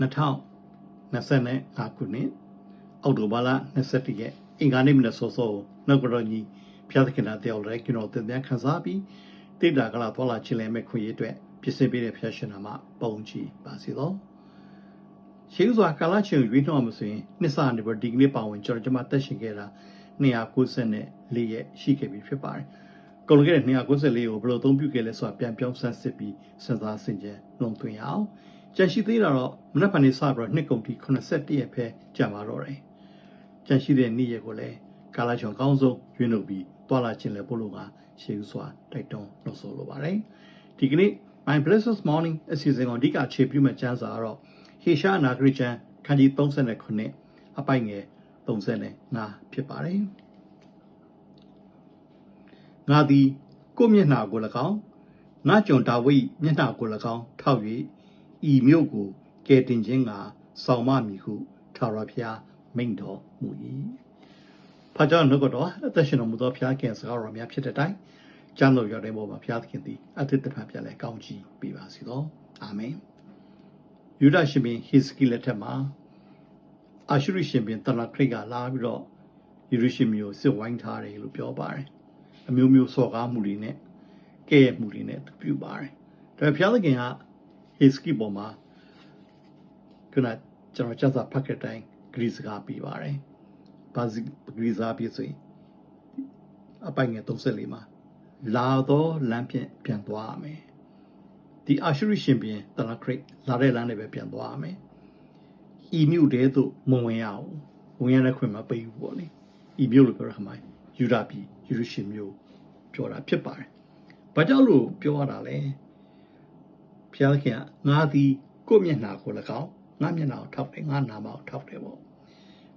2025ခုနှစ်အောက်တိုဘာလ21ရက်အင်္ဂါနေ့မနက်စောစောနှုတ်ကတော်ကြီးဖျားသခင်တော်တယောက်လည်းကျွန်တော်တင်ပြခန်းစားပြီးတိတာကလာသွားလာခြင်းလည်းမဲ့ခွင့်ရအတွက်ပြည့်စုံပေးတဲ့ဖျားရှင်နာမှာပုံချီပါစေသောရှေးဥစွာကာလချင်းရွေးနှောက်မှာဆိုရင်နှစ်စနေပြီးဒီကနေ့ပါဝင်ကျွန်တော်ကျွန်မတက်ရှင်ခဲ့တာ294ရက်ရှိခဲ့ပြီဖြစ်ပါတယ်။ကုန်ခဲ့တဲ့294ကိုဘယ်လိုအသုံးပြုခဲ့လဲဆိုတာပြန်ပြောင်းဆန်းစစ်ပြီးစဉ်းစားဆင်ခြင်လုံသွင်းရအောင်။ ကြံရှိသေးတာတော့မနက်ဖြန်နေ့စပြီးတော့နှစ်ကုန်ပြီ81ရက်ပဲကြာပါတော့တယ်။ကြံရှိတဲ့နေ့ရက်ကိုလည်းကာလချောင်ကောင်းဆုံးရွေးနှုတ်ပြီးတွာလာခြင်းလည်းပို့လို့ကရှေးဥစွာတိုက်တွန်းလို့ဆိုလိုပါတယ်။ဒီကနေ့ My Blessed Morning အစီအစဉ်ကိုအဓိကအခြေပြုမဲ့ကျမ်းစာကတော့ဟေရှာနာဂရိချန်ခန်းကြီး39အပိုင်ငယ်35ဖြစ်ပါတယ်ငါသည်ကိုမျက်နှာကို၎င်းငါကျွန်ဒါဝိမျက်နှာကို၎င်းထောက်၍ ဤမြို့ကိုကယ်တင်ခြင်းကဆောင်မမည်ဟုထာဝရဘုရားမိန့်တော်မူ၏ဖာကြောင့်နှုတ်ကတော့အသက်ရှင်တော်မူသောဘုရားခင်စကားတော်များဖြစ်တဲ့တိုင်ကျမ်းတော်ရတဲ့ဘောမှာဘုရားသခင်သည်အသစ်တဖန်ပြန်လဲကောင်းချီးပေးပါစေသောအာမင်ယူဒရှင်ဘင်ဟေစကီလက်ထက်မှာအာရှုရိရှင်ဘင်တလခရိတ်ကလာပြီးတော့ယေရုရှလင်မြို့စစ်ဝိုင်းထားတယ်လို့ပြောပါတယ်အမျိုးမျိုးစော်ကားမှုတွေနဲ့ကဲ့ရဲ့မှုတွေနဲ့ပြုပါတယ်ဒါပေမဲ့ဘုရားသခင်က ဟေစကီပေါ်မှာခုနကျွန်တော်စက်စာဖတ်ခဲ့တိုင်းဂရိစကားပြီးပါတယ်ဘာစီဂရိစာပြီးဆိုရင်အပိုင်ငယ်34မှာလာတော့လမ်းဖြင့်ပြန်သွားရမယ်ဒီအာရှုရိရှင်ပြန်တလခရိတ်လာတဲ့လမ်းနဲ့ပဲပြန်သွားရမယ်ဤမြို့တဲသို့မဝင်ရအောင်ဝင်ရတဲ့ခွင့်မပေးဘူးပေါ့လေဤမြို့လို့ပြောရမှာယူဒပြည်ယေရုရှလင်မြို့ပြောတာဖြစ်ပါတယ်ဘာကြောင့်လို့ပြောရတာလဲ ဘုရားခင်ကငါသည်ကိုယ့်မျက်နှာကို၎င်းငါမျက်နှာကိုထောက်တယ်ငါနာမကိုထောက်တယ်ပေါ့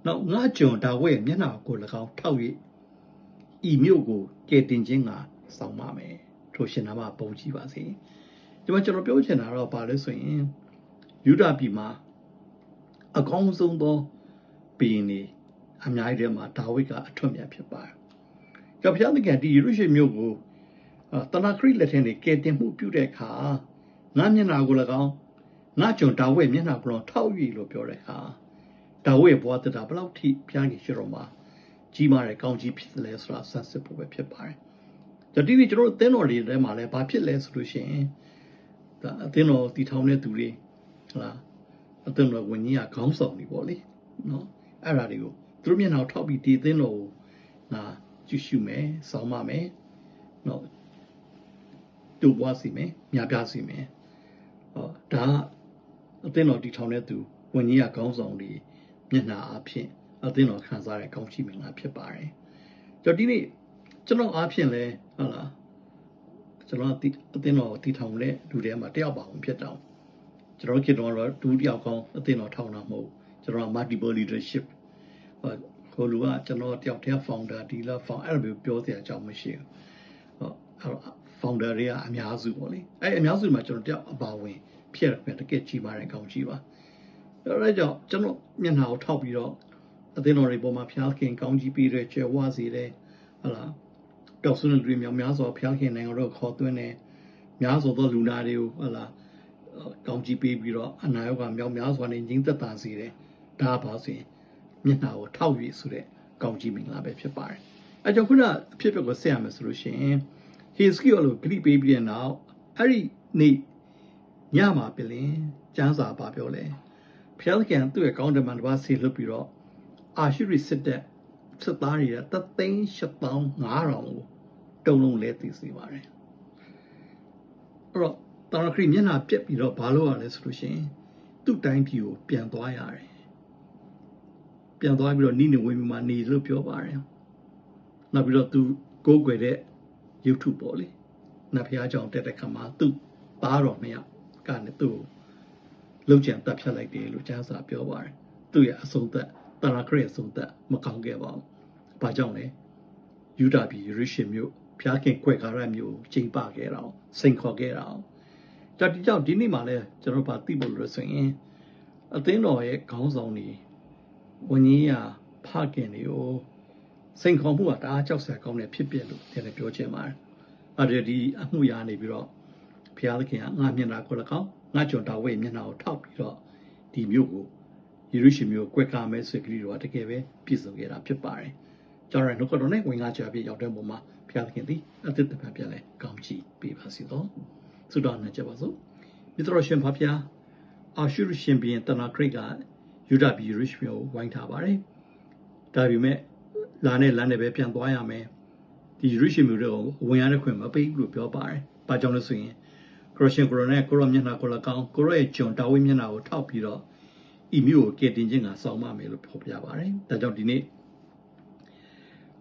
နောက်ငါကျွန်ဒါဝဲမျက်နှာကို၎င်းထောက်၍ဤမြို့ကိုကယ်တင်ခြင်းကဆောင်ပါမယ်ထိုရှင်နာမပုံကြည့်ပါစေဒီမှာကျွန်တော်ပြောချင်တာတော့ဘာလဲဆိုရင်ယူဒပြည်မှာအကောင်းဆုံးသောဘီရင်နေအများကြီးထဲမှာဒါဝိဒ်ကအထွတ်မြတ်ဖြစ်ပါတယ်။ကြောင့်ဘုရားသခင်ဒီယေရုရှလင်မြို့ကိုတနာခရိလက်ထက်နေကယ်တင်မှုပြုတဲ့အခါ ငါမျက်နှာကို၎င်းငါကျွန်ဒါဝိဒ်မျက်နှာကို၎င်းထောက်ယူလို့ပြောတဲ့အခါဒါဝိဒ်ဘဝတတာဘလောက်ထိဘုရားကြီးရှိတော်မှာကြီးမားတဲ့ကောင်းကြီးဖြစ်တယ်ဆိုတာဆက်စစ်ဖို့ပဲဖြစ်ပါတယ်။ကြောင့်ဒီနေ့ကျွန်တော်တို့သင်းတော်တွေထဲမှာလည်းဘာဖြစ်လဲဆိုလို့ရှိရင်ဒါအသင်းတော်တည်ထောင်တဲ့သူတွေဟုတ်လားအသင်းတော်ဝင်ကြီးကခေါင်းဆောင်နေပေါ့လေနော်အဲ့ဒါတွေကိုသူတို့မျက်နှာထောက်ပြီးတည်သင်းတော်ကိုငါကြည့်ရှုမယ်စောင်းမမယ်နော်တူပွားစီမယ်ညာပြစီမယ် ဟောဒါအသင်းတော်တည်ထောင်တဲ့သူဝင်ကြီးကခေါင်းဆောင်တွေမျက်နှာအဖြစ်အသင်းတော်ခံစားရကောင်းချီးမင်္ဂလာဖြစ်ပါတယ်ကြောင့်ဒီနေ့ကျွန်တော်အားဖြင့်လဲဟုတ်လားကျွန်တော်အသင်းတော်တည်ထောင်တဲ့လူတွေမှာတယောက်ပါဝင်ဖြစ်တော့ကျွန်တော်ခေတ္တတော့ဒူးတယောက်ကောင်းအသင်းတော်ထောင်တာမဟုတ်ကျွန်တော် multiple leadership ဟောခိုလူကကျွန်တော်တယောက်တည်း founder ဒီလား founder အဲ့လိုပြောစရာအကြောင်းမရှိဘူးဟောအဲ့ founder တွေကအများစုပေါ့လေအဲ့အများစုမှာကျွန်တော်တယောက်အပါဝင်ဖြစ်ရတကယ်ကြီးမားတဲ့ကောင်းကြီးပါအဲ့ဒါကြောင့်ကျွန်တော်မျက်နှာကိုထောက်ပြီးတော့အသင်းတော်တွေပေါ်မှာဖျားခင်ကောင်းကြီးပြီးတဲ့ကျေဝါစီတဲ့ဟလာပျောက်ဆုံးတဲ့လူများများစွာဖျားခင်နိုင်ငံတော်ခေါ်သွင်းတယ်များစွာသောလူနာတွေကိုဟလာကောင်းကြီးပေးပြီးတော့အနာရောဂါမြောက်များစွာနဲ့ငြိမ်းသက်သာစေတယ်ဒါပါဆိုရင်မျက်နှာကိုထောက်ရည်ဆိုတဲ့ကောင်းကြီးမင်္ဂလာပဲဖြစ်ပါတယ်အဲကြောင့်ခုနအဖြစ်အပျက်ကိုဆက်ရမယ်ဆိုလို့ရှိရင် ဟေစကီလိုဂရိပေးပြီးတဲ့နောက်အဲ့ဒီနေ့ညမှာပြလင်ကျမ်းစာပါပြောလဲဖျားသခင်သူ့ရဲ့ကောင်းတမန်တစ်ပါးဆီလွတ်ပြီးတော့အာရှုရိစစ်တဲ့စစ်သားတွေကတသိန်း8500ကိုတုံလုံးလဲသိစေပါတယ်အဲ့တော့တာရခရီမျက်နှာပြက်ပြီးတော့ဘာလို့ရလဲဆိုလို့ရှိရင်သူ့တိုင်းပြည်ကိုပြန်သွားရတယ်ပြန်သွားပြီးတော့နိနေဝေမှာနေလို့ပြောပါတယ်နောက်ပြီးတော့သူကိုးကွယ်တဲ့ YouTube ပေါ့လေနတ်ဖျားကြောင့်တက်တဲ့ခါမှာသူ့သားတော်နှစ်ယောက်ကလည်းသူ့ကိုလှုပ်ကြံတက်ဖြတ်လိုက်တယ်လို့ကျမ်းစာပြောပါတယ်သူ့ရဲ့အဆုံးသက်တာရခရီအဆုံးသက်မကောင်းခဲ့ပါဘူးဘာကြောင့်လဲယူဒာပြည်ယေရုရှလင်မြို့ဖျားခင်ခွဲကားရမြို့ချိန်ပခဲ့တာစိန်ခေါ်ခဲ့တာကြောင့်ဒီကြောင့်ဒီနေ့မှလည်းကျွန်တော်ဗာသိဖို့လို့ဆိုရင်အသင်းတော်ရဲ့ခေါင်းဆောင်တွေဝန်ကြီးရဖခင်တွေကို စိန်ခေါ်မှုကတအားကြောက်စရာကောင်းတဲ့ဖြစ်ပျက်လို့လည်းပြောချင်ပါတယ်။အဲဒီဒီအမှုရာနေပြီးတော့ဘုရားသခင်ကငါမျက်နှာကို၎င်းငါကြောင့်ဒါဝိမျက်နှာကိုထောက်ပြီးတော့ဒီမြို့ကိုယေရုရှလင်မြို့ကိုကွဲကားမယ်ဆိုကြလို့တကယ်ပဲပြည့်စုံခဲ့တာဖြစ်ပါတယ်ကျွန်တော်နှုတ်ကတော်နဲ့ဝင်ကားကြပြည့်ရောက်တဲ့ပုံမှာဘုရားသခင်သည်အသက်တပံပြန်လဲကောင်းချီးပေးပါစေတော့ဆုတောင်းနေကြပါစို့မိတော်ရှင်ဖဖျားအာရှုရရှင်ဘီရင်တနာခရိတ်ကယူဒပြည်ယေရုရှလင်ကိုဝိုင်းထားပါတယ်ဒါပေမဲ့ လာနဲ့လမ်းနဲ့ပဲပြန်သွားရမယ်ဒီယေရုရှလင်မြို့ကိုဝင်ရတဲ့ခွင့်မပေးဘူးလို့ပြောပါတယ်။ဘာကြောင့်လဲဆိုရင်ခရစ်ယာန်ကိုရိုနဲ့ကိုရောမျက်နှာကိုလည်းကောင်းကိုရောရဲ့ဂျွန်တာဝိမျက်နှာကိုထောက်ပြီးတော့ဤမျိုးကိုကယ်တင်ခြင်းကစောင့်မမယ်လို့ဖော်ပြပါတယ်။ဒါကြောင့်ဒီနေ့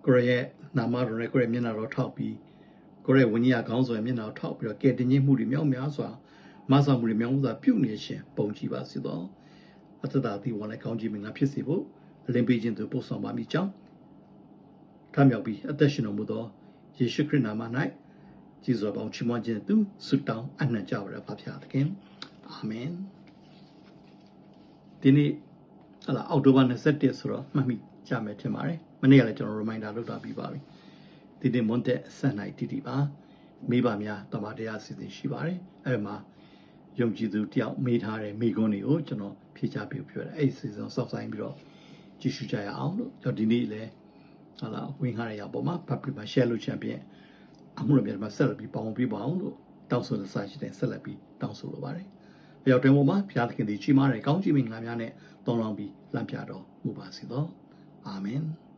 ကိုရောရဲ့နာမတော်နဲ့ကိုရောရဲ့မျက်နှာတော်ထောက်ပြီးကိုရောရဲ့ဝိညာဉ်ကောင်းဆိုရဲ့မျက်နှာကိုထောက်ပြီးတော့ကယ်တင်ခြင်းမှုတွေမြောက်များစွာမဆာမှုတွေမြောက်များစွာပြုနေရှင်ပုံကြည့်ပါစေတော့အသက်တာဒီဝန်နဲ့ကောင်းကြီးမင်္ဂလာဖြစ်စေဖို့အလင်းပေးခြင်းသူပို့ဆောင်ပါမိကြောင်း ထမြောက်ပြီးအသက်ရှင်တော်မူသောယေရှုခရစ်နာမ၌ကျေးဇူးပေါင်းချီးမွမ်းခြင်းသူဆုတောင်းအနှံ့ကြပါရပါဖျားသခင်အာမင်ဒီနေ့ဟလာအောက်တိုဘာ21ဆိုတော့မှတ်မိကြမယ်ထင်ပါတယ်မနေ့ကလည်းကျွန်တော် reminder လုပ်တာပြီးပါပြီဒီနေ့မွန်တက်ဆက်နိုင်တီတီပါမိဘများတမန်တရားစီစဉ်ရှိပါတယ်အဲ့မှာယုံကြည်သူတယောက်မေးထားတဲ့မိကွန်းတွေကိုကျွန်တော်ဖြေချပေးပြရတယ်အဲ့ဒီစီစဉ်စောင့်ဆိုင်ပြီးတော့ကြည့်ရှုကြရအောင်လို့ကျွန်တော်ဒီနေ့လည်း ဟာလာဝင်ခါရရပေါ်မှာ public မှာ share လုပ်ချင်ပြင်အမှုရပြန်မှာဆက်လက်ပြီးပေါင်းပြပါအောင်လို့တောင်းဆိုတဲ့စာရှိတဲ့ဆက်လက်ပြီးတောင်းဆိုလိုပါတယ်။အရောက်တဲ့ပေါ်မှာဘုရားသခင်ဒီကြီးမားတဲ့ကောင်းချီးမင်္ဂလာများနဲ့တောင်းလောင်းပြီးလမ်းပြတော်မူပါစေသော။အာမင်။